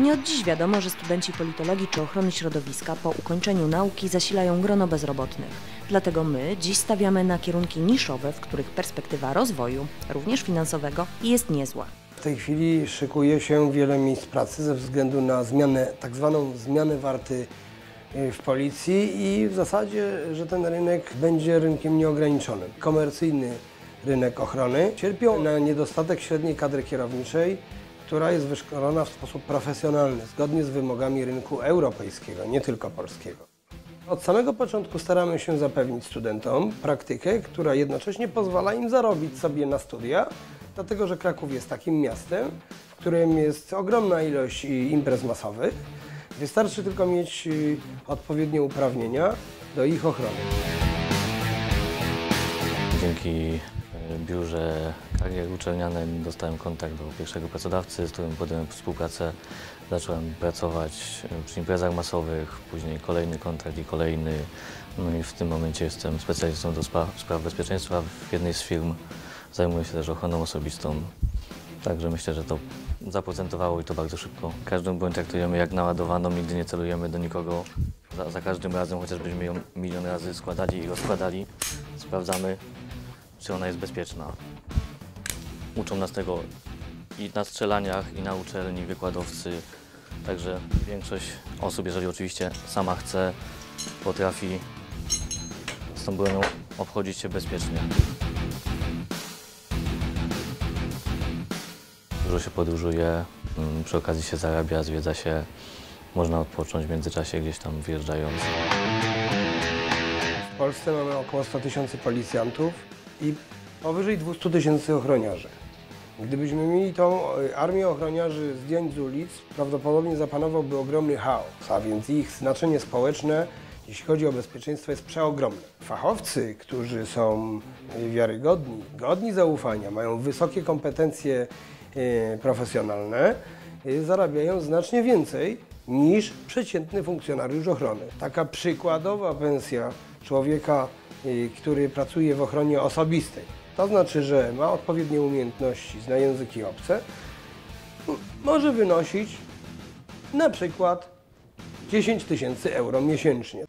Nie od dziś wiadomo, że studenci politologii czy ochrony środowiska po ukończeniu nauki zasilają grono bezrobotnych. Dlatego my dziś stawiamy na kierunki niszowe, w których perspektywa rozwoju, również finansowego, jest niezła. W tej chwili szykuje się wiele miejsc pracy ze względu na zmianę, tak zwaną zmianę warty y, w policji i w zasadzie, że ten rynek będzie rynkiem nieograniczonym. Komercyjny rynek ochrony cierpią na niedostatek średniej kadry kierowniczej, która jest wyszkolona w sposób profesjonalny, zgodnie z wymogami rynku europejskiego, nie tylko polskiego. Od samego początku staramy się zapewnić studentom praktykę, która jednocześnie pozwala im zarobić sobie na studia, dlatego że Kraków jest takim miastem, w którym jest ogromna ilość y, imprez masowych. Wystarczy tylko mieć y, odpowiednie uprawnienia do ich ochrony. Dzięki biurze karier uczelnianym dostałem kontakt do pierwszego pracodawcy, z którym podjąłem współpracę. Zacząłem pracować e, przy imprezach masowych, później kolejny kontrakt i kolejny. No i w tym momencie jestem specjalistą do spraw, spraw bezpieczeństwa w jednej z firm. Zajmuję się też ochroną osobistą. Także myślę, że to zaprocentowało i to bardzo szybko. Każdą broń traktujemy jak naładowaną, nigdy nie celujemy do nikogo. Za, za każdym razem, chociażbyśmy ją milion razy składali i rozkładali, sprawdzamy, czy ona jest bezpieczna. Uczą nas tego i na strzelaniach, i na uczelni wykładowcy. Także większość osób, jeżeli oczywiście sama chce, potrafi z tą bronią obchodzić się bezpiecznie. Dużo się podróżuje, mm, przy okazji się zarabia, zwiedza się. Można odpocząć w międzyczasie gdzieś tam wyjeżdżając. W Polsce mamy około 100 tysięcy policjantów i powyżej 200 tysięcy ochroniarzy. Gdybyśmy mieli tą y, armię ochroniarzy zdjąć z ulic, prawdopodobnie zapanowałby ogromny chaos, a więc ich znaczenie społeczne, jeśli chodzi o bezpieczeństwo, jest przeogromne. Fachowcy, którzy są y, wiarygodni, godni zaufania, mają wysokie kompetencje y, profesjonalne, zarabiają znacznie więcej niż przeciętny funkcjonariusz ochrony. Taka przykładowa pensja człowieka, który pracuje w ochronie osobistej, to znaczy, że ma odpowiednie umiejętności, zna języki obce, może wynosić na przykład 10 tysięcy euro miesięcznie.